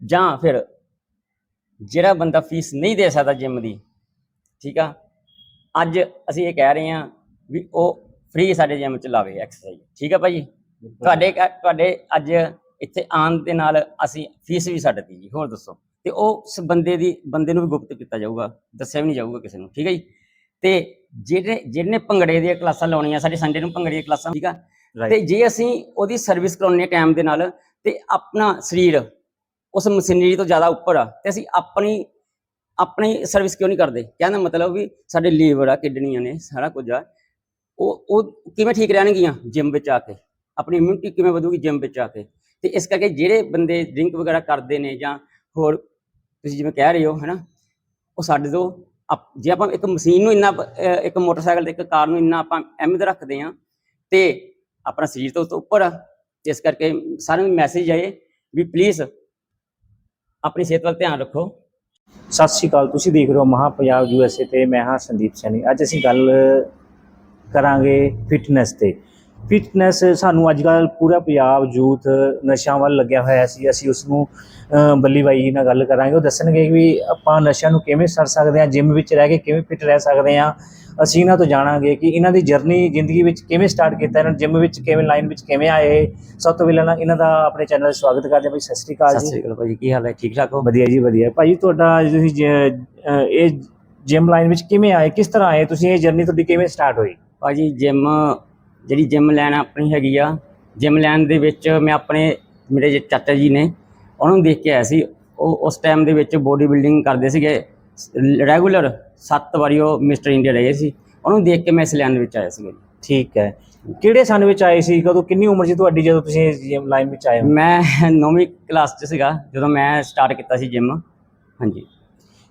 ਜਾਂ ਫਿਰ ਜਿਹੜਾ ਬੰਦਾ ਫੀਸ ਨਹੀਂ ਦੇ ਸਕਦਾ ਜਿਮ ਦੀ ਠੀਕ ਆ? ਅੱਜ ਅਸੀਂ ਇਹ ਕਹਿ ਰਹੇ ਹਾਂ ਵੀ ਉਹ ਫ੍ਰੀ ਸਾਡੇ ਜਿਮ ਚ ਲਾਵੇ ਐਕਸਰਸਾਈਜ਼ ਠੀਕ ਆ ਭਾਜੀ ਤੁਹਾਡੇ ਤੁਹਾਡੇ ਅੱਜ ਇੱਥੇ ਆਉਣ ਦੇ ਨਾਲ ਅਸੀਂ ਫੀਸ ਵੀ ਛੱਡਤੀ ਜੀ ਹੋਰ ਦੱਸੋ? ਤੇ ਉਹ ਉਸ ਬੰਦੇ ਦੀ ਬੰਦੇ ਨੂੰ ਵੀ ਗੁਪਤ ਕੀਤਾ ਜਾਊਗਾ ਦੱਸਿਆ ਵੀ ਨਹੀਂ ਜਾਊਗਾ ਕਿਸੇ ਨੂੰ ਠੀਕ ਹੈ ਜੀ? ਤੇ ਜਿਹੜੇ ਜਿਹਨੇ ਭੰਗੜੇ ਦੀਆਂ ਕਲਾਸਾਂ ਲਾਉਣੀਆਂ ਸਾਡੇ ਸੰਡੇ ਨੂੰ ਭੰਗੜੇ ਦੀਆਂ ਕਲਾਸਾਂ ਠੀਕ ਆ. ਤੇ ਜੇ ਅਸੀਂ ਉਹਦੀ ਸਰਵਿਸ ਕਰਾਉਣੀ ਹੈ ਟਾਈਮ ਦੇ ਨਾਲ ਤੇ ਆਪਣਾ ਸਰੀਰ ਉਸ ਮਸ਼ੀਨਰੀ ਤੋਂ ਜ਼ਿਆਦਾ ਉੱਪਰ ਆ ਤੇ ਅਸੀਂ ਆਪਣੀ ਆਪਣੀ ਸਰਵਿਸ ਕਿਉਂ ਨਹੀਂ ਕਰਦੇ? ਕਹਿਣ ਦਾ ਮਤਲਬ ਵੀ ਸਾਡੇ ਲੀਵਰ ਆ, ਕਿਡਨੀਆਂ ਨੇ, ਸਾਰਾ ਕੁਝ ਆ। ਉਹ ਉਹ ਕਿਵੇਂ ਠੀਕ ਰਹਿਣਗੀਆਂ ਜਿਮ ਵਿੱਚ ਆ ਕੇ? ਆਪਣੀ ਇਮਿਊਨਿਟੀ ਕਿਵੇਂ ਵਧੂਗੀ ਜਿਮ ਵਿੱਚ ਆ ਕੇ? ਤੇ ਇਸ ਕਰਕੇ ਜਿਹੜੇ ਬੰਦੇ ਡਰਿੰਕ ਵਗੈਰਾ ਕਰਦੇ ਨੇ ਜਾਂ ਹੋਰ ਤੁਸੀਂ ਜਿਵੇਂ ਕਹਿ ਰਹੇ ਹੋ, ਹੈਨਾ, ਉਹ ਸਾਡੇ ਤੋਂ ਆਪ- ਜੇ ਆਪਾਂ ਇੱਕ ਮਸ਼ੀਨ ਨੂੰ ਇੰਨਾ ਇੱਕ ਮੋਟਰਸਾਈਕਲ ਤੇ ਇੱਕ ਕਾਰ ਨੂੰ ਇੰਨਾ ਆਪਾਂ ਅਹਿਮੀਅਤ ਰੱਖਦੇ ਆ ਤੇ ਆਪਣਾ ਸਰੀਰ ਤੋਂ ਉਸ ਤੋਂ ਉੱਪਰ ਆ, ਤੇ ਇਸ ਕਰਕੇ ਸਾਰਿਆਂ ਨੂੰ ਮੈਸੇਜ ਆਏ ਵੀ ਪਲੀਜ਼ ਆਪਣੀ ਸਿਹਤ ਵੱਲ ਧਿਆਨ ਰੱਖੋ। ਸਤਿ ਸ਼੍ਰੀ ਅਕਾਲ, ਤੁਸੀਂ ਦੇਖ ਰਹੇ ਹੋ ਮਹਾ ਪੰਜਾਬ ਯੂਐਸਏ ਤੇ ਮੈਂ ਹਾਂ ਸੰਦੀਪ ਸੈਣੀ। ਅੱਜ ਅਸੀਂ ਗੱਲ ਕਰਾਂਗੇ ਫਿਟਨੈਸ ਤੇ। ਫਿਟਨੈਸ ਸਾਨੂੰ ਅੱਜ ਕੱਲ ਪੂਰਾ ਪੰਜਾਬ ਯੂਥ ਨਸ਼ਿਆਂ ਵੱਲ ਲੱਗਿਆ ਹੋਇਆ ਸੀ। ਅਸੀਂ ਉਸ ਨੂੰ ਬੱਲੀ ਬਾਈ ਜੀ ਨਾਲ ਗੱਲ ਕਰਾਂਗੇ। ਉਹ ਦੱਸਣਗੇ ਵੀ ਆਪਾਂ ਨਸ਼ਿਆਂ ਨੂੰ ਕਿਵੇਂ ਛੱਡ ਸਕਦੇ ਹਾਂ ਜਿਮ ਵਿੱਚ ਰਹਿ ਕੇ ਕਿਵੇਂ ਫਿਟ ਰਹਿ ਸਕਦੇ ਹਾਂ। ਅਸੀਂ ਇਹਨਾਂ ਤੋਂ ਜਾਣਾਂਗੇ ਕਿ ਇਹਨਾਂ ਦੀ ਜਰਨੀ ਜ਼ਿੰਦਗੀ ਵਿੱਚ ਕਿਵੇਂ ਸਟਾਰਟ ਕੀਤਾ ਇਹਨਾਂ ਜਿਮ ਵਿੱਚ ਕਿਵੇਂ ਲਾਈਨ ਵਿੱਚ ਕਿਵੇਂ ਆਏ। ਸਭ ਤੋਂ ਪਹਿਲਾਂ ਇਹਨਾਂ ਦਾ ਆਪਣੇ ਚੈਨਲ ਤੇ ਸਵਾਗਤ ਕਰਦੇ ਹਾਂ ਭਾਈ ਸਤਿ ਸ਼੍ਰੀ ਅਕਾਲ ਸਤਿ ਜੀ ਸ੍ਰੀ ਅਕਾਲ ਭਾਜੀ ਕੀ ਹਾਲ ਹੈ? ਠੀਕ ਠਾਕ ਹੋ? ਵਧੀਆ ਜੀ ਵਧੀਆ। ਭਾਜੀ ਤੁਹਾਡਾ ਤੁਸੀਂ ਇਹ ਜਿਮ ਲਾਈਨ ਵਿੱਚ ਕਿਵੇਂ ਆਏ ਕਿਸ ਤਰ੍ਹਾਂ ਆਏ? ਤੁਸੀਂ ਇਹ ਜਰਨੀ ਤੁਹਾਡੀ ਕਿਵੇਂ ਸਟਾਰਟ ਹੋਈ? ਭਾਜੀ ਜਿਮ ਜਿਹੜੀ ਜਿਮ ਲੈਣ ਆਪਣੀ ਹੈਗੀ ਆ ਜਿਮ ਲੈਣ ਦੇ ਵਿੱਚ ਮੈਂ ਆਪਣੇ ਮੇਰੇ ਜੇ ਚਾਚਾ ਜੀ ਨੇ ਉਹਨਾਂ ਨੂੰ ਦੇਖ ਕੇ ਆਇਆ ਸੀ। ਉਹ ਉਸ ਟਾਈਮ ਦੇ ਵਿੱਚ ਬੋਡੀ ਬਿਲਡਿੰਗ ਕਰਦੇ ਸੀਗੇ। ਰੈਗੂਲਰ 7 ਵਾਰੀ ਉਹ ਮਿਸਟਰ ਇੰਡੀਆ ਰਹੇ ਸੀ। ਉਹਨੂੰ ਦੇਖ ਕੇ ਮੈਂ ਇਸ ਲਾਈਨ ਵਿੱਚ ਆਇਆ ਜੀ। ਠੀਕ ਹੈ। ਕਿਹੜੇ ਸਨ ਵਿੱਚ ਆਏ ਸੀ? ਕਦੋਂ ਕਿੰਨੀ ਉਮਰ ਸੀ ਤੁਹਾਡੀ ਜਦੋਂ ਤੁਸੀਂ ਜਿਮ ਲਾਈਨ ਵਿੱਚ ਆਏ ਮੈਂ 9ਵੀਂ ਕਲਾਸ 'ਚ ਸੀਗਾ ਜਦੋਂ ਮੈਂ ਸਟਾਰਟ ਕੀਤਾ ਸੀ ਜਿਮ ਹਾਂਜੀ।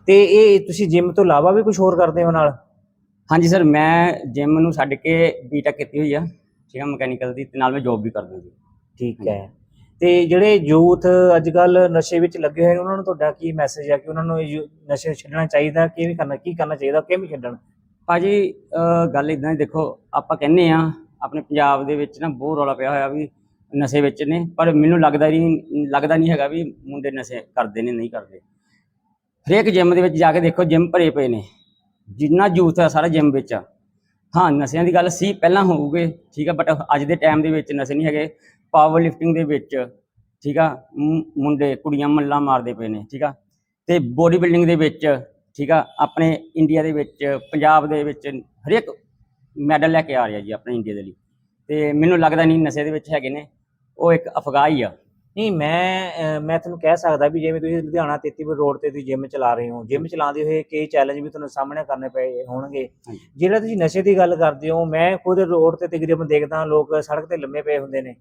ਤੇ ਇਹ ਤੁਸੀਂ ਜਿਮ ਤੋਂ ਇਲਾਵਾ ਵੀ ਕੁਝ ਹੋਰ ਕਰਦੇ ਹੋ ਨਾਲ? ਹਾਂਜੀ ਸਰ ਮੈਂ ਜਿਮ ਨੂੰ ਛੱਡ ਕੇ ਬੀਟੈਕ ਕੀਤੀ ਹੋਈ ਆ ਠੀਕ ਆ ਮਕੈਨੀਕਲ ਦੀ ਤੇ ਨਾਲ ਮੈਂ ਜੋਬ ਵੀ ਕਰਦਾ ਜੀ। ਠੀਕ ਹੈ। ਤੇ ਜਿਹੜੇ ਯੂਥ ਅੱਜ ਕੱਲ ਨਸ਼ੇ ਵਿੱਚ ਲੱਗੇ ਹੋਏ ਨੇ ਉਹਨਾਂ ਨੂੰ ਤੁਹਾਡਾ ਕੀ ਮੈਸੇਜ ਹੈ ਕਿ ਉਹਨਾਂ ਨੂੰ ਇਹ ਯੂ- ਨਸ਼ੇ ਛੱਡਣਾ ਚਾਹੀਦਾ ਕਿਵੇਂ ਕਰਨਾ ਕੀ ਕਰਨਾ ਚਾਹੀਦਾ ਕਿਵੇਂ ਛੱਡਣ? ਭਾਜੀ ਅਹ ਗੱਲ ਇਦਾਂ ਦੇਖੋ ਆਪਾਂ ਕਹਿੰਨੇ ਆ ਆਪਣੇ ਪੰਜਾਬ ਦੇ ਵਿੱਚ ਨਾ ਬਹੁਤ ਰੌਲਾ ਪਿਆ ਹੋਇਆ ਵੀ ਨਸ਼ੇ ਵਿੱਚ ਨੇ ਪਰ ਮੈਨੂੰ ਲੱਗਦਾ ਨਹੀਂ ਲੱਗਦਾ ਨਹੀਂ ਹੈਗਾ ਵੀ ਮੁੰਡੇ ਨਸ਼ੇ ਕਰਦੇ ਨੇ ਨਹੀਂ ਕਰਦੇ। ਹਰੇਕ ਜਿਮ ਦੇ ਵਿੱਚ ਜਾ ਕੇ ਦੇਖੋ ਜਿਮ ਭਰੇ ਪਏ ਨੇ। ਜਿੰਨਾ ਯੂਥ ਆ ਸਾਰਾ ਜਿਮ ਵਿੱਚ। ਆ ਹਾਂ, ਨਸ਼ਿਆਂ ਦੀ ਗੱਲ ਸੀ, ਪਹਿਲਾਂ ਹੋਊਗੇ, ਠੀਕ ਆ ਬਟ ਅੱਜ ਦੇ ਟਾਈਮ ਦੇ ਵਿੱਚ ਨਸ਼ੇ ਨਹੀਂ ਹੈਗੇ। ਪਾਵਰ ਲਿਫਟਿੰਗ ਦੇ ਵਿੱਚ, ਠੀਕ ਆ ਮੁੰਡੇ, ਕੁੜੀਆਂ ਮੱਲਾਂ ਮਾਰਦੇ ਪਏ ਨੇ, ਠੀਕ ਆ। ਤੇ ਬੋਡੀ ਬਿਲਡਿੰਗ ਦੇ ਵਿੱਚ, ਠੀਕ ਆ, ਆਪਣੇ ਇੰਡੀਆ ਦੇ ਵਿੱਚ, ਪੰਜਾਬ ਦੇ ਵਿੱਚ ਹਰੇਕ ਮੈਡਲ ਲੈ ਕੇ ਆ ਰਿਹਾ ਜੀ ਆਪਣੇ ਇੰਡੀਆ ਦੇ ਲਈ। ਤੇ ਮੈਨੂੰ ਲੱਗਦਾ ਨਹੀਂ ਨਸ਼ੇ ਦੇ ਵਿੱਚ ਹੈਗੇ ਨੇ। ਉਹ ਇੱਕ ਅਫਗਾਹ ਹੀ ਆ। ਨਹੀਂ ਮੈਂ ਅਹ ਮੈਂ ਤੁਹਾਨੂੰ ਕਹਿ ਸਕਦਾ ਵੀ ਜਿਵੇਂ ਤੁਸੀਂ ਲੁਧਿਆਣਾ 33 ਰੋਡ ਤੇ ਤੁਸੀਂ ਜਿਮ ਚਲਾ ਰਹੇ ਹੋ ਜਿਮ ਚਲਾਉਂਦੇ ਹੋਏ ਕਈ ਚੈਲੰਜ ਵੀ ਤੁਹਾਨੂੰ ਸਾਹਮਣੇ ਕਰਨੇ ਪਏ ਹੋਣਗੇ। ਹਾਂਜੀ। ਜਿਹੜਾ ਤੁਸੀਂ ਨਸ਼ੇ ਦੀ ਗੱਲ ਕਰਦੇ ਹੋ ਮੈਂ ਖੁਦ ਰੋਡ ਤੇ ਤਕਰੀਬਨ ਦੇਖਦਾ ਲੋਕ ਸੜਕ ਤੇ ਲੰਮੇ ਪਏ ਹੁੰਦੇ ਨੇ।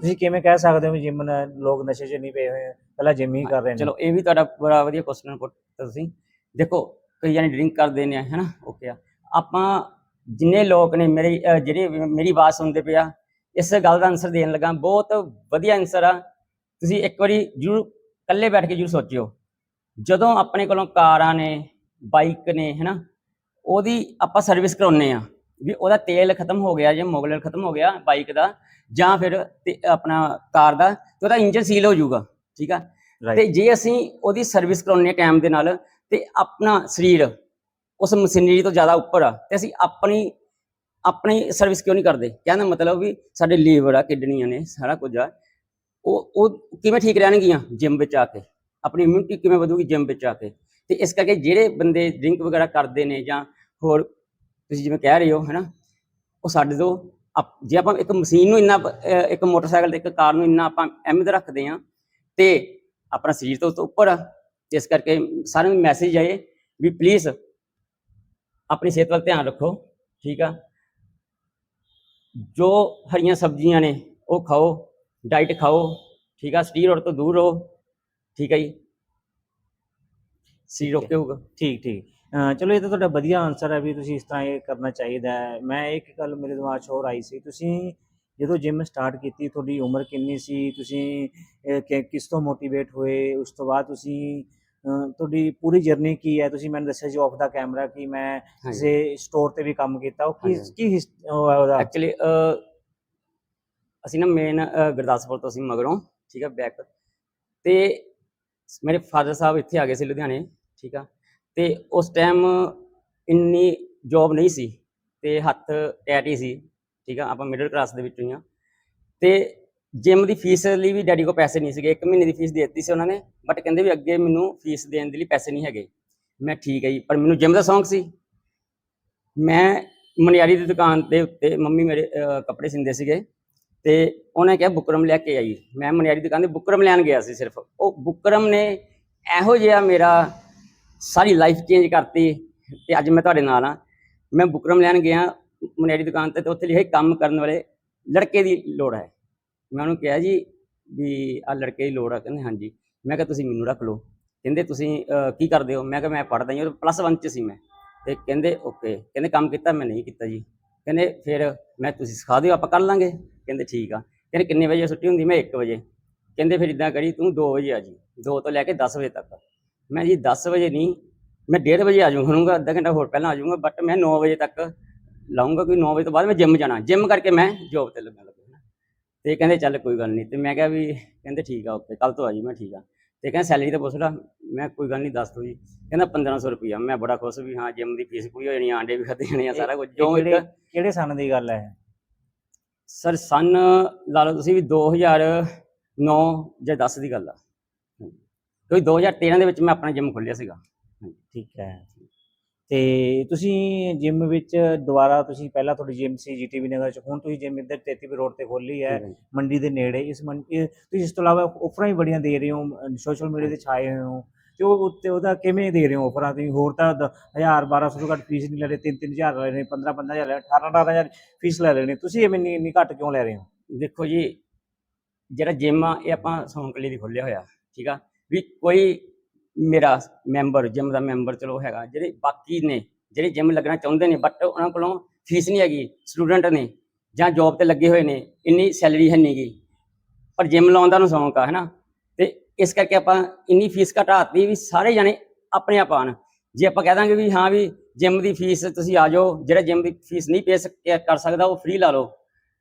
ਤੁਸੀਂ ਕਿਵੇਂ ਕਹਿ ਸਕਦੇ ਹੋ ਵੀ ਜਿਮ ਲੋਕ ਨਸ਼ੇ 'ਚ ਨਹੀਂ ਪਏ ਹੋਏ ਪਹਿਲਾਂ ਜਿਮ ਹੀ ਕਰ ਰਹੇ ਨੇ? ਚਲੋ ਇਹ ਵੀ ਤੁਹਾਡਾ ਬੜਾ ਵਧੀਆ ਕੁਐਸਚਨ ਪੁੱਟ ਤੁਸੀਂ। ਦੇਖੋ ਕਈ ਜਾਨੇ ਡਰਿੰਕ ਕਰਦੇ ਨੇ ਹੈਨਾ? ਓਕੇ ਆ। ਆਪਾਂ ਜਿੰਨੇ ਲੋਕ ਨੇ ਮੇਰੀ ਅਹ ਜਿਹੜੇ ਵੀ ਮੇਰੀ ਆਵਾਜ਼ ਸੁਣਦੇ ਪਿਆ ਇਸ ਗੱਲ ਦਾ ਆਨਸਰ ਦੇਣ ਲੱਗਾ ਬਹੁਤ ਵਧੀਆ ਆਨਸਰ ਆ। ਤੁਸੀਂ ਇੱਕ ਵਾਰੀ ਜਰੂਰ ਇਕੱਲੇ ਬੈਠ ਕੇ ਜਰੂਰ ਸੋਚਿਓ। ਜਦੋਂ ਆਪਣੇ ਕੋਲੋਂ ਕਾਰਾਂ ਨੇ ਬਾਈਕ ਨੇ ਹੈਨਾ ਉਹਦੀ ਆਪਾਂ ਸਰਵਿਸ ਕਰਾਉਨੇ ਆ ਵੀ ਉਹਦਾ ਤੇਲ ਖਤਮ ਹੋ ਗਿਆ ਜਾਂ ਮੋਗਲਰ ਖਤਮ ਹੋ ਗਿਆ ਬਾਈਕ ਦਾ ਜਾਂ ਫਿਰ ਆਪਣਾ ਕਾਰ ਦਾ ਤੇ ਉਹਦਾ ਇੰਜਨ ਸੀਲ ਹੋ ਜਾਊਗਾ ਠੀਕ ਆ? ਤੇ ਜੇ ਅਸੀਂ ਉਹਦੀ ਸਰਵਿਸ ਕਰਾਉਣੀ ਹੈ ਟਾਈਮ ਦੇ ਨਾਲ ਤੇ ਆਪਣਾ ਸਰੀਰ ਉਸ ਮਸ਼ੀਨਰੀ ਤੋਂ ਜ਼ਿਆਦਾ ਉੱਪਰ ਆ ਤੇ ਅਸੀਂ ਆਪਣੀ ਆਪਣੀ ਸਰਵਿਸ ਕਿਉਂ ਨਹੀਂ ਕਰਦੇ? ਕਹਿਣ ਦਾ ਮਤਲਬ ਵੀ ਸਾਡੇ ਲੀਵਰ ਆ ਕਿਡਨੀਆਂ ਨੇ ਸਾਰਾ ਕੁਝ ਆ। ਉਹ ਉਹ ਕਿਵੇਂ ਠੀਕ ਰਹਿਣਗੀਆਂ ਜਿਮ ਵਿੱਚ ਆ ਕੇ? ਆਪਣੀ ਇਮਿਊਨਿਟੀ ਕਿਵੇਂ ਵਧੂਗੀ ਜਿਮ ਵਿੱਚ ਆ ਕੇ? ਤੇ ਇਸ ਕਰਕੇ ਜਿਹੜੇ ਬੰਦੇ ਡਰਿੰਕ ਵਗੈਰਾ ਕਰਦੇ ਨੇ ਜਾਂ ਹੋਰ ਤੁਸੀਂ ਜਿਵੇਂ ਕਹਿ ਰਹੇ ਹੋ, ਹੈਨਾ, ਉਹ ਸਾਡੇ ਤੋਂ ਆਪ- ਜੇ ਆਪਾਂ ਇੱਕ ਮਸ਼ੀਨ ਨੂੰ ਇੰਨਾ ਇੱਕ ਮੋਟਰਸਾਈਕਲ ਤੇ ਇੱਕ ਕਾਰ ਨੂੰ ਇੰਨਾ ਆਪਾਂ ਅਹਿਮੀਅਤ ਰੱਖਦੇ ਆ ਤੇ ਆਪਣਾ ਸਰੀਰ ਤੋਂ ਉੱਪਰ ਆ, ਤੇ ਇਸ ਕਰਕੇ ਸਾਰਿਆਂ ਨੂੰ ਮੈਸੇਜ ਆਏ ਵੀ ਪਲੀਜ਼ ਆਪਣੀ ਸਿਹਤ ਵੱਲ ਧਿਆਨ ਰੱਖੋ, ਠੀਕ ਆ? ਜੋ ਹਰੀਆਂ ਸਬਜ਼ੀਆਂ ਨੇ ਉਹ ਖਾਓ ਡਾਈਟ ਖਾਓ ਠੀਕ ਆ? ਸਟੀਰੋਇਡ ਤੋਂ ਦੂਰ ਰਹੋ ਠੀਕ ਹੈ ਜੀ? ਸਰੀਰ ਓਕੇ ਹੋਊਗਾ? ਠੀਕ ਠੀਕ। ਅਹ ਚਲੋ ਇਹ ਤਾਂ ਤੁਹਾਡਾ ਵਧੀਆ ਆਨਸਰ ਹੈ ਵੀ ਤੁਸੀਂ ਇਸ ਤਰ੍ਹਾਂ ਇਹ ਕਰਨਾ ਚਾਹੀਦਾ ਹੈ। ਮੈਂ ਇੱਕ ਗੱਲ ਮੇਰੇ ਦਿਮਾਗ 'ਚ ਹੋਰ ਆਈ ਸੀ ਤੁਸੀਂ ਜਦੋਂ ਜਿਮ ਸਟਾਰਟ ਕੀਤੀ ਤੁਹਾਡੀ ਉਮਰ ਕਿੰਨੀ ਸੀ? ਤੁਸੀਂ ਅਹ, ਕਿ- ਕਿਸ ਤੋਂ ਮੋਟੀਵੇਟ ਹੋਏ? ਉਸ ਤੋਂ ਬਾਅਦ ਤੁਸੀਂ ਅਹ, ਤੁਹਾਡੀ ਪੂਰੀ ਜਰਨੀ ਕੀ ਹੈ? ਤੁਸੀਂ ਮੈਨੂੰ ਦੱਸਿਆ ਜੀ ਆਫ ਦਾ ਕੈਮਰਾ ਕਿ ਮੈਂ ਕਿਸੇ ਸਟੋਰ ਤੇ ਵੀ ਕੰਮ ਕੀਤਾ। ਉਹ ਕੀ ਹਾਂਜੀ। ਕੀ ਹਿਸ- ਉਹ ਹੈ ਉਹਦਾ? ਐਕਚੁਅਲੀ ਅਸੀਂ ਨਾ ਮੇਨ ਗੁਰਦਾਸਪੁਰ ਤੋਂ ਅਸੀਂ ਮਗਰੋਂ, ਠੀਕ ਆ ਬੈਕ ਤੇ ਮੇਰੇ ਫਾਦਰ ਸਾਹਿਬ ਇੱਥੇ ਆ ਗਏ ਸੀ ਲੁਧਿਆਣੇ, ਠੀਕ ਆ, ਤੇ ਉਸ ਟਾਈਮ ਇੰਨੀ ਜੌਬ ਨਹੀਂ ਸੀ ਤੇ ਹੱਥ ਟੈਟ ਹੀ ਸੀ, ਠੀਕ ਆ, ਆਪਾਂ ਮਿਡਲ ਕਲਾਸ ਦੇ ਵਿੱਚੋਂ ਹੀ ਆ, ਤੇ ਜਿਮ ਦੀ ਫੀਸ ਲਈ ਵੀ ਡੈਡੀ ਕੋਲ ਪੈਸੇ ਨਹੀਂ ਸੀਗੇ 1 ਮਹੀਨੇ ਦੀ ਫੀਸ ਦੇ ਦਿੱਤੀ ਸੀ ਉਹਨਾਂ ਨੇ ਬਟ ਕਹਿੰਦੇ ਵੀ ਅੱਗੇ ਮੈਨੂੰ ਫੀਸ ਦੇਣ ਦੇ ਲਈ ਪੈਸੇ ਨਹੀਂ ਹੈਗੇ। ਮੈਂ ਠੀਕ ਹੈ ਜੀ, ਪਰ ਮੈਨੂੰ ਜਿਮ ਦਾ ਸ਼ੌਂਕ ਸੀ। ਮੈਂ ਮਨਿਆਰੀ ਦੀ ਦੁਕਾਨ ਦੇ ਉੱਤੇ ਮੰਮੀ ਮੇਰੇ ਕੱਪੜੇ ਸਿੰਦੇ ਸੀਗੇ ਤੇ ਉਹਨੇ ਕਿਹਾ ਬੁਕਰਮ ਲੈ ਕੇ ਆਈ। ਮੈਂ ਮਨਿਆਰੀ ਦੁਕਾਨ ਤੇ ਬੁਕਰਮ ਲੈਣ ਗਿਆ ਸੀ ਸਿਰਫ। ਉਹ ਬੁਕਰਮ ਨੇ ਇਹੋ ਜਿਹਾ ਮੇਰਾ ਸਾਰੀ ਲਾਈਫ ਚੇਂਜ ਕਰਤੀ ਤੇ ਅੱਜ ਮੈਂ ਤੁਹਾਡੇ ਨਾਲ ਆ ਮੈਂ ਬੁਕਰਮ ਲੈਣ ਗਿਆ ਮਨਿਆਰੀ ਦੁਕਾਨ ਤੇ ਤੇ ਉੱਥੇ ਲਿਖਿਆ ਕੰਮ ਕਰਨ ਵਾਲੇ ਲੜਕੇ ਦੀ ਲੋੜ ਹੈ। ਮੈਂ ਉਹਨੂੰ ਕਿਹਾ ਜੀ ਵੀ ਆ ਲੜਕੇ ਦੀ ਲੋੜ ਆ। ਕਹਿੰਦੇ ਹਾਂਜੀ। ਮੈਂ ਕਿਹਾ ਤੁਸੀਂ ਮੈਨੂੰ ਰੱਖ ਲਓ। ਕਹਿੰਦੇ ਤੁਸੀਂ ਕੀ ਕਰਦੇ ਹੋ? ਮੈਂ ਕਿਹਾ ਮੈਂ ਪੜ੍ਹਦਾ ਹਾਂ ਉਹ ਪਲੱਸ 1 ਚ ਸੀ ਮੈਂ। ਤੇ ਕਹਿੰਦੇ ਓਕੇ ਕਹਿੰਦੇ, ਕੰਮ ਕੀਤਾ? ਮੈਂ, ਨਹੀਂ ਕੀਤਾ ਜੀ। ਕਹਿੰਦੇ, ਫਿਰ ਮੈਂ ਤੁਸੀਂ ਸਿਖਾ ਦਿਓ, ਆਪਾਂ ਕਰ ਲਾਂਗੇ। ਕਹਿੰਦੇ ਠੀਕ ਆ। ਕਹਿੰਦੇ ਕਿੰਨੇ ਵਜੇ ਛੁੱਟੀ ਹੁੰਦੀ? ਮੈਂ 1 ਵਜੇ। ਕਹਿੰਦੇ ਫਿਰ ਇਦਾਂ ਕਰੀ ਤੂੰ 2 ਵਜੇ ਆ ਜੀ। 2 ਤੋਂ ਲੈ ਕੇ 10 ਵਜੇ ਤੱਕ। ਮੈਂ ਜੀ 10 ਵਜੇ ਨਹੀਂ ਮੈਂ 1:30 ਵਜੇ ਆ ਜਾਊਂਗਾ ਅੱਧਾ ਘੰਟਾ ਹੋਰ ਪਹਿਲਾਂ ਆ ਜਾਊਂਗਾ ਬਟ ਮੈਂ 9 ਵਜੇ ਤੱਕ ਲਾਉਂਗਾ ਕੋਈ 9 ਵਜੇ ਤੋਂ ਬਾਅਦ ਮੈਂ ਜਿਮ ਜਾਣਾ। ਜਿਮ ਕਰਕੇ ਮੈਂ ਜੋਬ ਤੇ ਲੱਗਣ ਲੱਗਾ ਨਾ। ਤੇ ਕਹਿੰਦੇ ਚੱਲ ਕੋਈ ਗੱਲ ਨਹੀਂ। ਤੇ ਮੈਂ ਕਿਹਾ ਵੀ ਕਹਿੰਦੇ ਠੀਕ ਆ ਓਕੇ ਕੱਲ ਤੋਂ ਆ ਜੀ ਮੈਂ ਠੀਕ ਆ। ਤੇ ਕਹਿੰਦੇ ਸੈਲਰੀ ਤਾਂ ਪੁੱਛ ਲਾ। ਮੈਂ ਕੋਈ ਗੱਲ ਨਹੀਂ ਦੱਸ ਦੋ ਜੀ। ਕਹਿੰਦਾ 1500 ਰੁਪਈਆ। ਮੈਂ ਬੜਾ ਖੁਸ਼ ਵੀ ਹਾਂ ਜਿਮ ਦੀ ਫੀਸ ਪੂਰੀ ਹੋ ਜਾਣੀ ਆਂਡੇ ਵੀ ਖਾਦੇ ਜਾਣੇ ਆ ਸਾਰਾ ਕੁਝ ਜੋ ਕਿਹੜੇ ਸਾਲ ਦੀ ਗੱਲ ਹੈ? ਸਰ ਸਨ ਲਾ ਲਓ ਤੁਸੀਂ ਵੀ 2009 ਜਾਂ 10 ਦੀ ਗੱਲ ਆ। ਕਿਉਂਕਿ 2013 ਦੇ ਵਿੱਚ ਮੈਂ ਆਪਣਾ ਜਿਮ ਖੋਲ੍ਹਿਆ ਸੀਗਾ। ਠੀਕ ਹੈ। ਤੇ ਤੁਸੀਂ ਜਿਮ ਵਿੱਚ ਦੁਬਾਰਾ ਤੁਸੀਂ ਪਹਿਲਾਂ ਤੁਹਾਡੀ ਜਿਮ ਸੀ ਜੀਟੀਵੀ ਨਗਰ ਚ ਹੁਣ ਤੁਸੀਂ ਜਿਮ ਇੱਧਰ 33 ਰੋਡ ਤੇ ਖੋਲੀ ਹੈ ਮੰਡੀ ਦੇ ਨੇੜੇ। ਇਸ ਮੰਡੀ ਤੁਸੀਂ ਇਸ ਤੋਂ ਇਲਾਵਾ ਆਫਰਾਂ ਵੀ ਬੜੀਆਂ ਦੇ ਰਹੇ ਹੋ ਸੋਸ਼ਲ ਮੀਡੀਆ ਤੇ ਛਾਏ ਹੋਏ ਹੋ। ਤੇ ਉਹ ਉੱਤੇ ਉਹਦਾ ਕਿਵੇਂ ਦੇ ਰਹੇ ਹੋ ਆਫਰਾਂ ਤੁਸੀਂ ਹੋਰ ਤਾਂ 1000 1200 ਤੋਂ ਘੱਟ ਫੀਸ ਨਹੀਂ ਲੈ ਰਹੇ 3 3000 ਲੈ ਰਹੇ 15 15000 ਲੈ ਰਹੇ 18 18000 ਫੀਸ ਲੈ ਰਹੇ ਨੇ। ਤੁਸੀਂ ਐਵੇਂ ਇੰਨੀ ਇੰਨੀ ਘੱਟ ਕਿਉਂ ਲੈ ਰਹੇ ਹੋ? ਦੇਖੋ ਜੀ, ਜਿਹੜਾ ਜਿਮ ਆ, ਇਹ ਆਪਾਂ ਸ਼ੌਂਕ ਲਈ ਖੋਲ੍ਹਿਆ ਹੋਇਆ, ਠੀਕ ਆ? ਵੀ ਕੋਈ ਮੇਰਾ ਮੈਂਬਰ ਜਿਮ ਦਾ ਮੈਂਬਰ ਚਲੋ ਹੈਗਾ, ਜਿਹੜੇ ਬਾਕੀ ਨੇ, ਜਿਹੜੇ ਜਿਮ ਲੱਗਣਾ ਚਾਹੁੰਦੇ ਨੇ ਬਟ ਉਹਨਾਂ ਕੋਲੋਂ ਫੀਸ ਨਹੀਂ ਹੈਗੀ ਸਟੂਡੈਂਟ ਨੇ, ਜਾਂ ਜੌਬ ਤੇ ਲੱਗੇ ਹੋਏ ਨੇ, ਇੰਨੀ ਸੈਲਰੀ ਹੈ ਨਹੀਂਗੀ ਪਰ ਜਿਮ ਲਾਉਣ ਦਾ ਨੂੰ ਸ਼ੌਂਕ ਆ, ਹੈਨਾ? ਤੇ ਇਸ ਕਰਕੇ ਆਪਾਂ ਇੰਨੀ ਫੀਸ ਘਟਾਤੀ ਵੀ ਸਾਰੇ ਜਣੇ ਆਪਣੇ ਆਪ ਆਣ ਜੇ ਆਪਾਂ ਕਹਿ ਦਾਂਗੇ ਵੀ ਹਾਂ ਵੀ ਜਿਮ ਦੀ ਫੀਸ ਤੁਸੀਂ ਆ ਜਾਓ, ਜਿਹੜਾ ਜਿਮ ਦੀ ਫੀਸ ਨਹੀਂ ਪੇ ਸਕ- ਕਰ ਸਕਦਾ ਉਹ ਫ੍ਰੀ ਲਾ ਲਓ।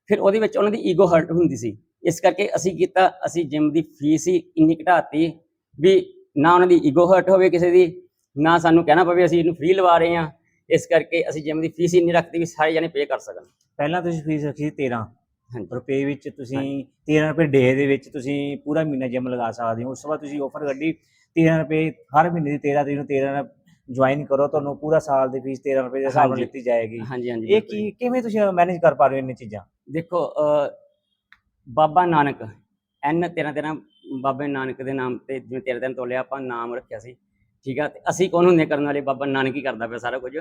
ਫਿਰ ਉਹਦੇ ਵਿੱਚ ਉਹਨਾਂ ਦੀ ਈਗੋ ਹਰਟ ਹੁੰਦੀ ਸੀ। ਇਸ ਕਰਕੇ ਅਸੀਂ ਕੀਤਾ, ਅਸੀਂ ਜਿਮ ਦੀ ਫੀਸ ਹੀ ਇੰਨੀ ਘਟਾਤੀ ਵੀ ਨਾ ਉਹਨਾਂ ਦੀ ਈਗੋ ਹਰਟ ਹੋਵੇ ਕਿਸੇ ਦੀ, ਨਾ ਸਾਨੂੰ ਕਹਿਣਾ ਪਵੇ ਅਸੀਂ ਇਹਨੂੰ ਫ੍ਰੀ ਲਵਾ ਰਹੇ ਹਾਂ। ਇਸ ਕਰਕੇ ਅਸੀਂ ਜਿਮ ਦੀ ਫੀਸ ਹੀ ਨਹੀਂ ਰੱਖਦੀ ਵੀ ਸਾਰੇ ਜਣੇ ਪੇ ਕਰ ਸਕਣ। ਪਹਿਲਾਂ ਤੁਸੀਂ ਫੀਸ ਰੱਖੀ ਸੀ 13 ਹਾਂਜੀ। ਰੁਪਏ ਵਿੱਚ ਤੁਸੀਂ 13 ਰੁਪਏ ਡੇ ਦੇ ਵਿੱਚ ਤੁਸੀਂ ਪੂਰਾ ਮਹੀਨਾ ਜਿਮ ਲਗਾ ਸਕਦੇ ਹੋ। ਉਸ ਤੋਂ ਬਾਅਦ ਤੁਸੀਂ ਆਫਰ ਕੱਢੀ 13 ਰੁਪਏ ਹਰ ਮਹੀਨੇ ਦੀ 13 ਤਰੀਕ ਨੂੰ 13 ਜੁਆਇਨ ਕਰੋ ਤੁਹਾਨੂੰ ਪੂਰਾ ਸਾਲ ਦੀ ਫੀਸ 13 ਰੁਪਏ ਦੇ ਹਿਸਾਬ ਨਾਲ ਹਾਂਜੀ। ਲਿੱਤੀ ਜਾਏਗੀ। ਹਾਂਜੀ ਹਾਂਜੀ ਇਹ ਬਿਲਕੁਲ। ਕੀ ਕਿਵੇਂ ਤੁਸੀਂ ਮੈਨੇਜ ਕਰ ਪਾ ਰਹੇ ਹੋ ਇੰਨੀ ਚੀਜ਼ਾਂ? ਦੇਖੋ ਅ, ਬਾਬਾ ਨਾਨਕ ਐਨ 13 13 ਬਾਬੇ ਨਾਨਕ ਦੇ ਨਾਮ ਤੇ ਜਿਵੇਂ 13 13 ਤੋਲਿਆ ਆਪਾਂ ਨਾਮ ਰੱਖਿਆ ਸੀ ਠੀਕ ਆ? ਤੇ ਅਸੀਂ ਕੌਣ ਹੁੰਦੇ ਕਰਨ ਵਾਲੇ? ਬਾਬਾ ਨਾਨਕ ਹੀ ਕਰਦਾ ਪਿਆ ਸਾਰਾ ਕੁਝ।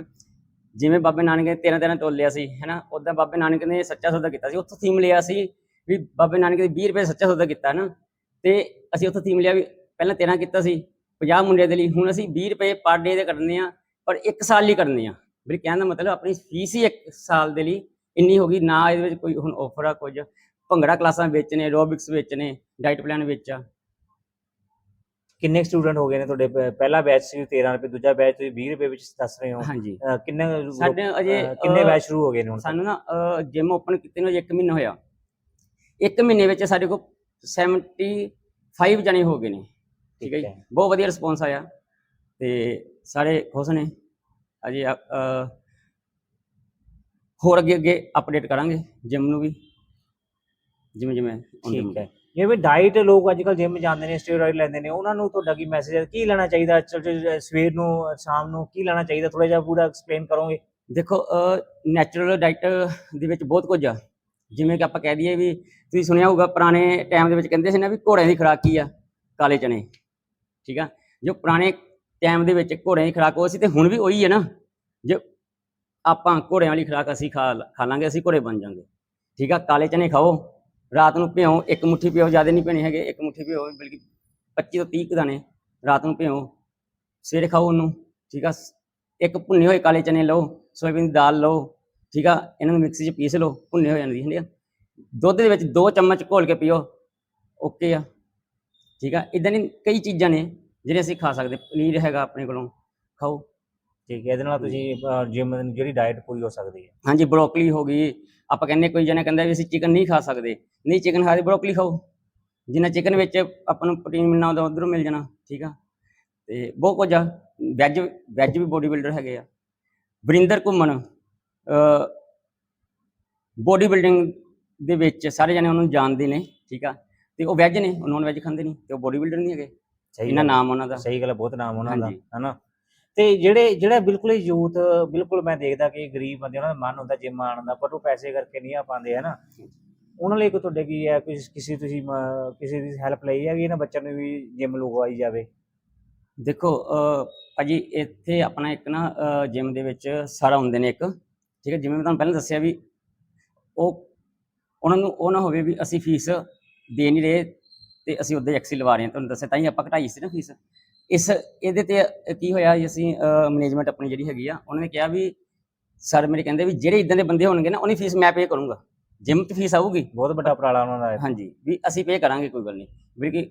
ਜਿਵੇਂ ਬਾਬੇ ਨਾਨਕ ਨੇ 13 13 ਤੋਲਿਆ ਸੀ, ਹੈਨਾ? ਉਦਾਂ ਬਾਬੇ ਨਾਨਕ ਨੇ ਸੱਚਾ ਸੌਦਾ ਕੀਤਾ ਸੀ। ਉੱਥੋਂ ਥੀਮ ਲਿਆ ਸੀ ਵੀ ਬਾਬੇ ਨਾਨਕ ਨੇ 20 ਰੁਪਏ ਸੱਚਾ ਸੌਦਾ ਕੀਤਾ ਨਾ ਤੇ ਅਸੀਂ ਉੱਥੋਂ ਥੀਮ ਲਿਆ ਵੀ ਪਹਿਲਾਂ 13 ਕੀਤਾ ਸੀ 50 ਮੁੰਡਿਆਂ ਦੇ ਲਈ। ਹੁਣ ਅਸੀਂ 20 ਰੁਪਏ ਪਰ ਡੇ ਦੇ ਕੱਢਨੇ ਆ, ਪਰ 1 ਸਾਲ ਲਈ ਕਰਨੇ ਆ। ਵੀ ਕਹਿਣ ਦਾ ਮਤਲਬ ਆਪਣੀ ਫੀਸ ਹੀ 1 ਸਾਲ ਦੇ ਲਈ ਇੰਨੀ ਹੋ ਗਈ, ਨਾ ਇਹਦੇ ਵਿੱਚ ਕੋਈ ਹੁਣ ਆਫਰ ਆ ਕੁਝ। ਭੰਗੜਾ ਕਲਾਸਾਂ ਵਿੱਚ ਨੇ ਐਰੋਬਿਕਸ ਵਿੱਚ ਨੇ ਡਾਈਟ ਪਲਾਨ ਵਿੱਚ ਆ। ਕਿੰਨੇ ਸਟੂਡੈਂਟ ਹੋ ਗਏ ਨੇ ਤੁਹਾਡੇ? ਪ- ਪਹਿਲਾ ਬੈਚ ਸੀ 13 ਰੁਪਏ ਦੂਜਾ ਬੈਚ ਤੁਸੀਂ 20 ਰੁਪਏ ਵਿੱਚ ਦੱਸ ਰਹੇ ਹੋ। ਹਾਂਜੀ। ਕਿੰਨੇ group- ਸਾਡੇ ਅਜੇ ਕਿੰਨੇ ਬੈਚ ਸ਼ੁਰੂ ਹੋ ਗਏ ਨੇ ਹੁਣ? ਸਾਨੂੰ ਨਾ ਜਿਮ ਓਪਨ ਕੀਤੇ ਨੂੰ ਅਜੇ 1 ਮਹੀਨਾ ਹੋਇਆ। 1 ਮਹੀਨੇ ਵਿੱਚ ਸਾਡੇ ਕੋਲ 75 ਜਣੇ ਹੋ ਗਏ ਨੇ। ਠੀਕ ਹੈ ਜੀ? ਬਹੁਤ ਵਧੀਆ ਰਿਸਪੌਂਸ ਆਇਆ। ਤੇ ਸਾਰੇ ਖੁਸ਼ ਨੇ। ਅਜੇ ਅ, ਅ, ਹੋਰ ਅੱਗੇ ਅੱਗੇ ਅਪਡੇਟ ਕਰਾਂਗੇ ਜਿਮ ਨੂੰ ਵੀ। ਜਿਵੇਂ ਜਿਵੇਂ ਠੀਕ ਹੈ। ਜਿਵੇਂ ਡਾਈਟ ਲੋਕ ਅੱਜ ਕੱਲ ਜਿਮ ਜਾਂਦੇ ਨੇ ਸਟੀਰੋਇਡ ਲੈਂਦੇ ਨੇ, ਉਹਨਾਂ ਨੂੰ ਤੁਹਾਡਾ ਕੀ ਮੈਸੇਜ ਹੈ? ਕੀ ਲੈਣਾ ਚਾਹੀਦਾ ਸਵੇਰ ਨੂੰ, ਸ਼ਾਮ ਨੂੰ ਕੀ ਲੈਣਾ ਚਾਹੀਦਾ? ਥੋੜਾ ਜਿਹਾ ਪੂਰਾ ਐਕਸਪਲੇਨ ਕਰੋਗੇ? ਦੇਖੋ ਨੈਚੁਰਲ ਡਾਈਟ ਦੇ ਵਿੱਚ ਬਹੁਤ ਕੁਝ ਆ। ਜਿਵੇਂ ਕਿ ਆਪਾਂ ਕਹਿ ਦਈਏ ਵੀ ਤੁਸੀਂ ਸੁਣਿਆ ਹੋਊਗਾ, ਪੁਰਾਣੇ ਟਾਈਮ ਦੇ ਵਿੱਚ ਕਹਿੰਦੇ ਸੀ ਨਾ ਵੀ ਘੋੜਿਆਂ ਦੀ ਖੁਰਾਕ ਕੀ ਆ? ਕਾਲੇ ਚਨੇ। ਠੀਕ ਆ? ਜੋ ਪੁਰਾਣੇ ਟਾਈਮ ਦੇ ਵਿੱਚ ਘੋੜਿਆਂ ਦੀ ਖੁਰਾਕ ਉਹ ਸੀ ਤੇ ਹੁਣ ਵੀ ਉਹੀ ਹੈ ਨਾ। ਜੇ ਆਪਾਂ ਘੋੜਿਆਂ ਵਾਲੀ ਖੁਰਾਕ ਅਸੀਂ ਖਾ ਖਾ ਲਾਂਗੇ, ਅਸੀਂ ਘੋੜੇ ਬਣ ਜਾਾਂਗੇ। ਠੀਕ ਆ? ਕਾਲੇ ਚਨੇ ਖਾਓ। ਰਾਤ ਨੂੰ ਭਿਓ, ਇੱਕ ਮੁੱਠੀ ਭਿਓ ਜ਼ਿਆਦਾ ਨਹੀਂ ਭਿਓਣੇ ਹੈਗੇ, ਇੱਕ ਮੁੱਠੀ ਭਿਓ, ਬਲਕਿ 25 ਤੋਂ 30 ਕੁ ਦਾਣੇ ਰਾਤ ਨੂੰ ਭਿਓ। ਸਵੇਰੇ ਖਾਓ ਉਹਨੂੰ, ਠੀਕ ਆ? ਇੱਕ ਭੁੰਨੇ ਹੋਏ ਕਾਲੇ ਚਨੇ ਲਓ, ਸੋਇਆਬੀਨ ਦੀ ਦਾਲ ਲਓ, ਠੀਕ ਆ? ਇਹਨਾਂ ਨੂੰ ਮਿਕਸੀ 'ਚ ਪੀਸ ਲਓ, ਭੁੰਨੇ ਹੋ ਜਾਂਦੀ ਹੈ ਦੁੱਧ ਦੇ ਵਿੱਚ 2 ਚਮਚ ਘੋਲ ਕੇ ਪੀਓ, ਓਕੇ ਆ? ਠੀਕ ਆ? ਇਦਾਂ ਦੀ ਕਈ ਚੀਜ਼ਾਂ ਨੇ ਜਿਹੜੇ ਅਸੀਂ ਖਾ ਸਕਦੇ, ਪਨੀਰ ਹੈਗਾ ਆਪਣੇ ਕੋਲੋਂ, ਖਾਓ। ਠੀਕ ਹੈ ਇਹਦੇ ਨਾਲ ਤੁਸੀਂ ਜਿਮ ਜਿਹੜੀ ਡਾਈਟ ਪੂਰੀ ਹੋ ਸਕਦੀ ਹੈ। ਹਾਂਜੀ ਬਰੋਕਲੀ ਹੋ ਗਈ। ਆਪਾਂ ਕਹਿੰਦੇ ਕੋਈ ਜਣਾ ਕਹਿੰਦਾ ਵੀ ਅਸੀਂ ਚਿਕਨ ਨਹੀਂ ਖਾ ਸਕਦੇ। ਨਹੀਂ ਚਿਕਨ ਖਾਦੇ ਬਰੋਕਲੀ ਖਾਓ। ਜਿੰਨਾ ਚਿਕਨ ਵਿੱਚ ਆਪਾਂ ਨੂੰ ਪ੍ਰੋਟੀਨ ਮਿਲਣਾ ਉਹਦਾ ਉਧਰੋਂ ਮਿਲ ਜਾਣਾ ਠੀਕ ਆ। ਤੇ ਬਹੁਤ ਕੁਝ ਆ। ਵੈਜ ਵੈਜ ਵੀ ਬੋਡੀ ਬਿਲਡਰ ਹੈਗੇ ਆ। ਵਰਿੰਦਰ ਘੁੰਮਣ ਬੋਡੀ ਬਿਲਡਿੰਗ ਦੇ ਵਿੱਚ ਸਾਰੇ ਜਣੇ ਉਹਨੂੰ ਜਾਣਦੇ ਨੇ ਠੀਕ ਆ। ਤੇ ਉਹ ਵੈਜ ਨੇ ਉਹ ਨੌਨ ਵੈਜ ਖਾਂਦੇ ਨਹੀਂ ਤੇ ਉਹ ਬੋਡੀ ਬਿਲਡਰ ਨਹੀਂ ਹੈਗੇ। ਸਹੀ ਇਹਨਾਂ ਨਾਮ ਉਹਨਾਂ ਦਾ। ਸਹੀ ਗੱਲ ਬਹੁਤ ਨਾਮ ਉਹਨਾਂ ਦਾ। ਹਨਾ? ਤੇ ਜਿਹੜੇ ਜਿਹੜਾ ਬਿਲਕੁਲ ਹੀ ਯੂਥ ਬਿਲਕੁਲ ਮੈਂ ਦੇਖਦਾ ਕਿ ਗਰੀਬ ਬੰਦੇ ਉਹਨਾਂ ਦਾ ਮਨ ਹੁੰਦਾ ਜਿਮ ਆਉਣ ਦਾ ਪਰ ਉਹ ਪੈਸੇ ਕਰਕੇ ਨਹੀਂ ਆ ਪਾਉਂਦੇ ਹੈ ਨਾ? ਉਹਨਾਂ ਲਈ ਕੋਈ ਤੁਹਾਡੇ ਕੀ ਹੈ ਕੋਈ ਕਿਸੇ ਤੁਸੀਂ ਕਿਸੇ ਦੀ ਹੈਲਪ ਲਈ ਹੈ ਕਿ ਇਹਨਾਂ ਬੱਚਿਆਂ ਨੂੰ ਵੀ ਜਿਮ ਲਗਵਾਈ ਜਾਵੇ? ਦੇਖੋ ਅਹ, ਭਾਜੀ ਇੱਥੇ ਆਪਣਾ ਇੱਕ ਨਾ ਜਿਮ ਦੇ ਵਿੱਚ ਸਾਰਾ ਹੁੰਦੇ ਨੇ ਇੱਕ ਠੀਕ ਹੈ? ਜਿਵੇਂ ਮੈਂ ਤੁਹਾਨੂੰ ਪਹਿਲਾਂ ਦੱਸਿਆ ਵੀ ਉਹ ਉਹਨਾਂ ਨੂੰ ਉਹ ਨਾ ਹੋਵੇ ਵੀ ਅਸੀਂ ਫੀਸ ਦੇ ਨਹੀਂ ਰਹੇ ਤੇ ਅਸੀਂ ਉੱਦਾਂ ਐਕਸੀ ਲਵਾ ਰਹੇ ਹਾਂ। ਤੁਹਾਨੂੰ ਦੱਸਿਆ ਤਾਂ ਹੀ ਆਪਾਂ ਘਟਾਈ ਸੀ ਨਾ ਫੀਸ। ਇਸ ਇਹਦੇ ਤੇ ਕੀ ਹੋਇਆ ਅਸੀਂ ਮੈਨੇਜਮੈਂਟ ਆਪਣੀ ਜਿਹੜੀ ਹੈਗੀ ਆ ਉਹਨਾਂ ਨੇ ਕਿਹਾ ਵੀ ਸਰ ਮੇਰੇ ਕਹਿੰਦੇ ਵੀ ਜਿਹੜੇ ਇਦਾਂ ਦੇ ਬੰਦੇ ਹੋਣਗੇ ਨਾ ਉਹਨੀ ਫੀਸ ਮੈਂ ਪੇ ਕਰੂੰਗਾ। ਜਿਮ ਤੇ ਫੀਸ ਆਊਗੀ। ਬਹੁਤ ਵੱਡਾ ਉਪਰਾਲਾ ਉਹਨਾਂ ਦਾ। ਹਾਂਜੀ ਵੀ ਅਸੀਂ ਪੇ ਕਰਾਂਗੇ ਕੋਈ ਗੱਲ ਨਹੀਂ। ਵੀ ਕਿ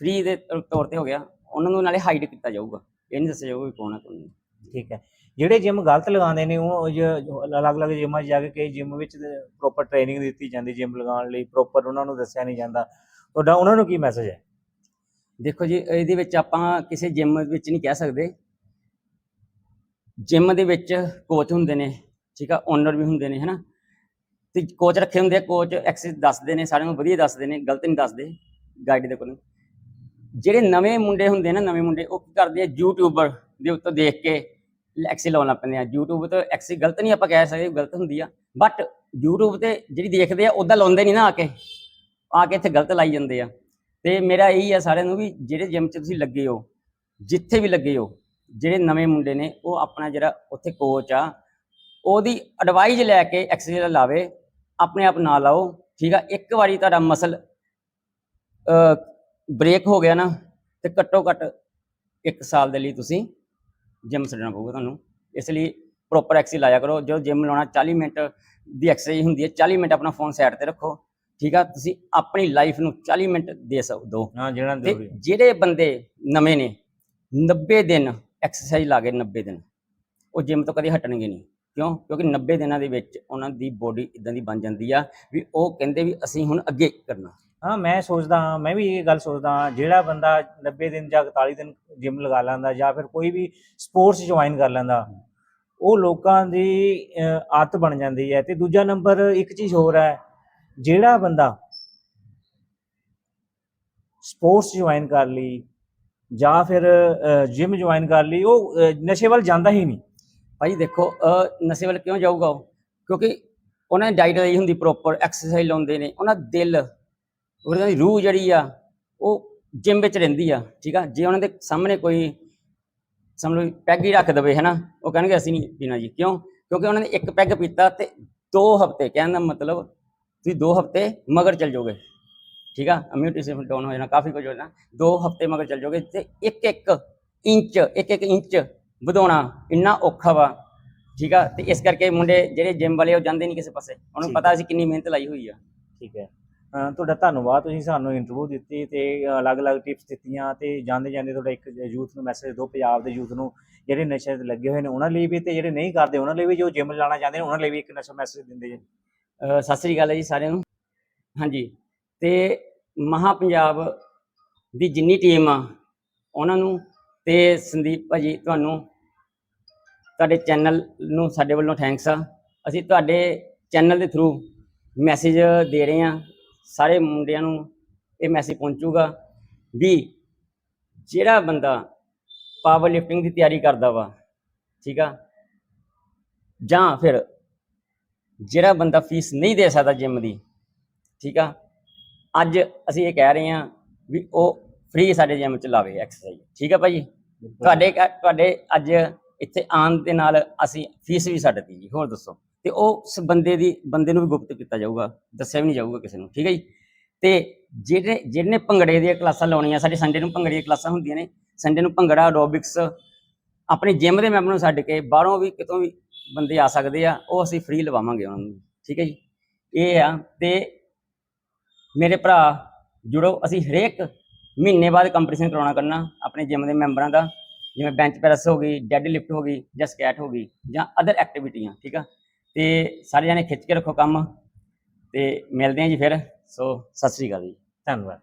ਫ੍ਰੀ ਦੇ ਤੌਰ ਤੇ ਹੋ ਗਿਆ ਉਹਨਾਂ ਨੂੰ ਨਾਲੇ ਹਾਈਡ ਕੀਤਾ ਜਾਊਗਾ। ਇਹ ਨਹੀਂ ਦੱਸਿਆ ਜਾਊਗਾ ਵੀ ਕੌਣ ਹੈ ਕੌਣ ਨਹੀਂ। ਠੀਕ ਹੈ। ਜਿਹੜੇ ਜਿਮ ਗਲਤ ਲਗਾਉਂਦੇ ਨੇ ਉਹ ਅਲੱਗ-ਅਲੱਗ ਜਿਮਾਂ 'ਚ ਜਾ ਕੇ ਕਈ ਜਿਮ ਵਿੱਚ ਪ੍ਰੋਪਰ ਟ੍ਰੇਨਿੰਗ ਦਿੱਤੀ ਜਾਂਦੀ ਜਿਮ ਲਗਾਉਣ ਲਈ ਪ੍ਰੋਪਰ ਉਹਨਾਂ ਨੂੰ ਦੱਸਿਆ ਨਹੀਂ ਜਾਂਦਾ। ਤੁਹਾਡਾ ਉਹਨਾਂ ਨੂੰ ਕੀ ਮੈਸੇਜ ਹੈ? ਦੇਖੋ ਜੀ, ਇਹਦੇ ਵਿੱਚ ਆਪਾਂ ਕਿਸੇ ਜਿਮ ਵਿੱਚ ਨਹੀਂ ਕਹਿ ਸਕਦੇ। ਜਿਮ ਦੇ ਵਿੱਚ ਕੋਚ ਹੁੰਦੇ ਨੇ, ਠੀਕ ਆ ਓਨਰ ਵੀ ਹੁੰਦੇ ਨੇ, ਹਨਾ। ਤੇ ਕੋਚ ਰੱਖੇ ਹੁੰਦੇ ਆ ਕੋਚ ਐਕਸੈਸ ਦੱਸਦੇ ਨੇ, ਸਾਰਿਆਂ ਨੂੰ ਵਧੀਆ ਦੱਸਦੇ ਨੇ, ਗਲਤ ਨਹੀਂ ਦੱਸਦੇ ਗਾਈਡ ਦੇ ਕੋਲ। ਜਿਹੜੇ ਨਵੇਂ ਮੁੰਡੇ ਹੁੰਦੇ ਨੇ, ਨਵੇਂ ਮੁੰਡੇ, ਉਹ ਕੀ ਕਰਦੇ ਆ ਯੂਟਿਊਬਰ ਦੇ ਉੱਤੇ ਦੇਖ ਕੇ ਐਕਸੀ ਲਾਉਣ ਲੱਗ ਪੈਂਦੇ ਆ। ਯੂਟਿਊਬ ਤੇ ਐਕਸੀ ਗਲਤ ਨਹੀਂ ਆਪਾਂ ਕਹਿ ਸਕਦੇ ਗਲਤ ਹੁੰਦੀ ਆ। ਬਟ ਯੂਟਿਊਬ ਤੇ ਜਿਹੜੀ ਦੇਖਦੇ ਆ ਉਦਾਂ ਲਾਉਂਦੇ ਨਹੀਂ ਨਾ ਆ ਕੇ। ਆ ਕੇ ਇੱਥੇ ਗਲਤ ਲਾਈ ਜਾਂਦੇ ਆ। ਤੇ ਮੇਰਾ ਇਹੀ ਆ ਸਾਰਿਆਂ ਨੂੰ ਵੀ ਜਿਹੜੇ ਜਿਮ 'ਚ ਤੁਸੀਂ ਲੱਗੇ ਹੋ, ਜਿੱਥੇ ਵੀ ਲੱਗੇ ਹੋ, ਜਿਹੜੇ ਨਵੇਂ ਮੁੰਡੇ ਨੇ, ਉਹ ਆਪਣਾ ਜਿਹੜਾ ਉੱਥੇ ਕੋਚ ਆ, ਉਹਦੀ ਐਡਵਾਈਜ਼ ਲੈ ਕੇ ਐਕਸਰਸਾਈਜ਼ ਲਾਵੇ, ਆਪਣੇ ਆਪ ਨਾ ਲਾਓ ਠੀਕ ਆ? ਇੱਕ ਵਾਰੀ ਤੁਹਾਡਾ ਮਸਲ ਬ੍ਰੇਕ ਹੋ ਗਿਆ ਨਾ, ਤੇ ਘੱਟੋ ਘੱਟ 1 ਸਾਲ ਦੇ ਲਈ ਤੁਸੀਂ ਜਿਮ ਛੱਡਣਾ ਪਊਗਾ ਤੁਹਾਨੂੰ। ਇਸ ਲਈ ਪ੍ਰੋਪਰ ਐਕਸਰਸਾਈਜ਼ ਲਾਇਆ ਕਰੋ। ਜਦੋਂ ਜਿਮ ਲਾਉਣਾ 40 ਮਿੰਟ ਦੀ ਐਕਸਰਸਾਈਜ਼ ਹੁੰਦੀ ਹੈ 40 ਮਿੰਟ ਆਪਣਾ ਫੋਨ ਸਾਈਡ ਤੇ ਰੱਖੋ। ਠੀਕ ਆ? ਤੁਸੀਂ ਆਪਣੀ ਲਾਈਫ ਨੂੰ 40 ਮਿੰਟ ਦੇ ਸਕਦੇ ਹੋ ਜਿਹੜਾ ਤੇ ਜ਼ਰੂਰੀ ਹੈ। ਜਿਹੜੇ ਬੰਦੇ ਨਵੇਂ ਨੇ 90 ਦਿਨ ਐਕਸਰਸਾਈਜ਼ ਲਾ ਕੇ 90 ਦਿਨ ਉਹ ਜਿਮ ਤੋਂ ਕਦੇ ਹਟਣਗੇ ਨਹੀਂ। ਕਿਉਂ? ਕਿਉਂਕਿ 90 ਦਿਨਾਂ ਦੇ ਵਿੱਚ ਉਹਨਾਂ ਦੀ ਬੋਡੀ ਇਦਾਂ ਦੀ ਬਣ ਜਾਂਦੀ ਆ ਵੀ ਉਹ ਕਹਿੰਦੇ ਵੀ ਅਸੀਂ ਹੁਣ ਅੱਗੇ ਕਰਨਾ। ਹਾਂ ਮੈਂ ਸੋਚਦਾ ਹਾਂ ਮੈਂ ਵੀ ਇਹ ਗੱਲ ਸੋਚਦਾ ਹਾਂ ਜਿਹੜਾ ਬੰਦਾ 90 ਦਿਨ ਜਾਂ 41 ਦਿਨ ਜਿਮ ਲਗਾ ਲੈਂਦਾ ਜਾਂ ਫਿਰ ਕੋਈ ਵੀ ਸਪੋਰਟਸ ਜੁਆਇਨ ਕਰ ਲੈਂਦਾ ਉਹ ਲੋਕਾਂ ਦੀ ਅਹ, ਆਦਤ ਬਣ ਜਾਂਦੀ ਹੈ। ਤੇ ਦੂਜਾ ਨੰਬਰ ਇੱਕ ਚੀਜ਼ ਹੋਰ ਹੈ ਜਿਹੜਾ ਬੰਦਾ ਸਪੋਰਟਸ ਜੁਆਇਨ ਕਰ ਲਈ ਜਾਂ ਫਿਰ ਜਿਮ ਜੁਆਇਨ ਕਰ ਲਈ, ਉਹ ਨਸ਼ੇ ਵੱਲ ਜਾਂਦਾ ਹੀ ਨਹੀਂ। ਭਾਈ ਦੇਖੋ ਨਸ਼ੇ ਵੱਲ ਕਿਉਂ ਜਾਊਗਾ ਉਹ? ਕਿਉਂਕਿ ਉਹਨਾਂ ਨੇ ਡਾਈਟ ਲਈ ਹੁੰਦੀ ਪ੍ਰੋਪਰ ਐਕਸਰਸਾਈਜ਼ ਲਾਉਂਦੇ ਨੇ, ਉਹਨਾਂ ਦਾ ਦਿਲ, ਉਹਨਾਂ ਦੀ ਰੂਹ ਜਿਹੜੀ ਆ, ਉਹ ਜਿਮ ਵਿੱਚ ਰਹਿੰਦੀ ਆ, ਠੀਕ ਆ? ਜੇ ਉਹਨਾਂ ਦੇ ਸਾਹਮਣੇ ਕੋਈ, ਸਮਝ ਲਓ ਪੈਗ ਹੀ ਰੱਖ ਦਵੇ, ਹਨਾ? ਉਹ ਕਹਿਣਗੇ, ਅਸੀਂ ਨਹੀਂ ਪੀਣਾ ਜੀ। ਕਿਉਂ? ਕਿਉਂਕਿ ਉਹਨਾਂ ਨੇ ਇੱਕ ਪੈਗ ਪੀਤਾ ਤੇ 2 ਹਫ਼ਤੇ, ਕਹਿਣ ਦਾ ਮਤਲਬ ਤੁਸੀਂ 2 ਹਫ਼ਤੇ ਮਗਰ ਚੱਲ ਜਾਓਗੇ। ਠੀਕ ਆ? ਇਮਿਊਨਿਟੀ ਸਿਸਟਮ ਡਾਊਨ ਹੋ ਜਾਣਾ ਕਾਫੀ ਕੁਝ ਹੋ ਜਾਣਾ। 2 ਹਫ਼ਤੇ ਮਗਰ ਚੱਲ ਜਾਓਗੇ ਤੇ ਇੱਕ ਇੱਕ ਇੰਚ ਇੱਕ ਇੱਕ ਇੰਚ ਵਧਾਉਣਾ ਇੰਨਾ ਔਖਾ ਵਾ। ਠੀਕ ਆ? ਤੇ ਇਸ ਕਰਕੇ ਮੁੰਡੇ ਜਿਹੜੇ ਜਿਮ ਵਾਲੇ ਉਹ ਜਾਂਦੇ ਨਹੀਂ ਕਿਸੇ ਪਾਸੇ। ਉਹਨਾਂ ਨੂੰ ਪਤਾ ਅਸੀਂ ਕਿੰਨੀ ਮਿਹਨਤ ਲਾਈ ਹੋਈ ਆ। ਠੀਕ ਹੈ। ਤੁਹਾਡਾ ਧੰਨਵਾਦ ਤੁਸੀਂ ਸਾਨੂੰ ਇੰਟਰਵਿਊ ਦਿੱਤੀ ਤੇ ਅਲੱਗ-ਅਲੱਗ ਟਿਪਸ ਦਿੱਤੀਆਂ ਤੇ ਜਾਂਦੇ ਜਾਂਦੇ ਤੁਹਾਡਾ ਇੱਕ ਯੂਥ ਨੂੰ ਮੈਸੇਜ ਦਿਓ ਪੰਜਾਬ ਦੇ ਯੂਥ ਨੂੰ ਜਿਹੜੇ ਨਸ਼ੇ ਤੇ ਲੱਗੇ ਹੋਏ ਨੇ ਉਹਨਾਂ ਲਈ ਵੀ ਤੇ ਜਿਹੜੇ ਨਹੀਂ ਕਰਦੇ ਉਹਨਾਂ ਲਈ ਵੀ ਜੋ ਜਿਮ ਲਾਣਾ ਚਾਹੁੰਦੇ ਨੇ ਉਹਨਾਂ ਲਈ ਵੀ ਇੱਕ ਨਸ਼ਾ ਮੈਸੇਜ ਦਿੰਦੇ ਜੀ। ਸਤਿ ਸ੍ਰੀ ਅਕਾਲ ਜੀ ਸਾਰਿਆਂ ਨੂੰ। ਹਾਂਜੀ, ਤੇ ਮਹਾ ਪੰਜਾਬ ਦੀ ਜਿੰਨੀ ਟੀਮ ਆ, ਉਹਨਾਂ ਨੂੰ ਤੇ ਸੰਦੀਪ ਭਾਜੀ ਤੁਹਾਨੂੰ ਤੁਹਾਡੇ ਚੈਨਲ ਨੂੰ ਸਾਡੇ ਵੱਲੋਂ ਥੈਂਕਸ ਆ। ਅਸੀਂ ਤੁਹਾਡੇ ਚੈਨਲ ਦੇ ਥਰੂ ਮੈਸੇਜ ਦੇ ਰਹੇ ਹਾਂ। ਸਾਰੇ ਮੁੰਡਿਆਂ ਨੂੰ ਇਹ ਮੈਸੇਜ ਪਹੁੰਚੂਗਾ ਵੀ ਜਿਹੜਾ ਬੰਦਾ ਪਾਵਰ ਲਿਫਟਿੰਗ ਦੀ ਤਿਆਰੀ ਕਰਦਾ ਵਾ, ਠੀਕ ਆ, ਜਾਂ ਫਿਰ ਜਿਹੜਾ ਬੰਦਾ ਫੀਸ ਨਹੀਂ ਦੇ ਸਕਦਾ ਜਿਮ ਦੀ ਠੀਕ ਆ? ਅੱਜ ਅਸੀਂ ਇਹ ਕਹਿ ਰਹੇ ਹਾਂ ਵੀ ਉਹ ਫ੍ਰੀ ਸਾਡੇ ਜਿਮ ਚ ਲਾਵੇ ਐਕਸਰਸਾਈਜ਼ ਠੀਕ ਆ ਭਾਜੀ? ਤੁਹਾਡੇ ਤੁਹਾਡੇ ਅੱਜ ਇੱਥੇ ਆਉਣ ਦੇ ਨਾਲ ਅਸੀਂ ਫੀਸ ਵੀ ਛੱਡਤੀ ਜੀ ਹੋਰ ਦੱਸੋ? ਤੇ ਉਹ ਉਸ ਬੰਦੇ ਦੀ ਬੰਦੇ ਨੂੰ ਵੀ ਗੁਪਤ ਕੀਤਾ ਜਾਊਗਾ ਦੱਸਿਆ ਵੀ ਨਹੀਂ ਜਾਊਗਾ ਕਿਸੇ ਨੂੰ ਠੀਕ ਹੈ ਜੀ? ਤੇ ਜਿਹੜੇ ਜਿਹਨੇ ਭੰਗੜੇ ਦੀਆਂ ਕਲਾਸਾਂ ਲਾਉਣੀਆਂ ਸਾਡੇ ਸੰਡੇ ਨੂੰ ਭੰਗੜੇ ਦੀਆਂ ਕਲਾਸਾਂ ਹੁੰਦੀਆਂ ਨੇ ਸੰਡੇ ਨੂੰ ਭੰਗੜਾ ਐਰੋਬਿਕਸ ਆਪਣੇ ਜਿਮ ਦੇ ਮੈਂਬਰ ਨੂੰ ਛੱਡ ਕੇ ਬਾਹਰੋਂ ਵੀ ਕਿਤੋਂ ਵੀ ਬੰਦੇ ਆ ਸਕਦੇ ਆ, ਉਹ ਅਸੀਂ ਫ੍ਰੀ ਲਵਾਵਾਂਗੇ ਉਹਨਾਂ ਨੂੰ, ਠੀਕ ਹੈ ਜੀ? ਇਹ ਆ ਤੇ ਮੇਰੇ ਭਰਾ ਜੁੜੋ, ਅਸੀਂ ਹਰੇਕ ਮਹੀਨੇ ਬਾਅਦ ਕੰਪੀਟੀਸ਼ਨ ਕਰਾਉਣਾ ਕਰਨਾ, ਆਪਣੇ ਜਿਮ ਦੇ ਮੈਂਬਰਾਂ ਦਾ, ਜਿਵੇਂ ਬੈਂਚ ਪ੍ਰੈਸ ਹੋ ਗਈ ਡੈਡ ਲਿਫਟ ਹੋ ਗਈ, ਜਾਂ ਸਕੈਟ ਹੋ ਗਈ, ਜਾਂ ਅਦਰ ਐਕਟੀਵਿਟੀਆਂ ਠੀਕ ਆ? ਤੇ ਸਾਰੇ ਜਣੇ ਖਿੱਚ ਕੇ ਰੱਖੋ ਕੰਮ, ਤੇ ਮਿਲਦੇ ਹਾਂ ਜੀ ਫਿਰ, ਸੋ ਸਤਿ ਸ੍ਰੀ ਅਕਾਲ ਜੀ। ਧੰਨਵਾਦ।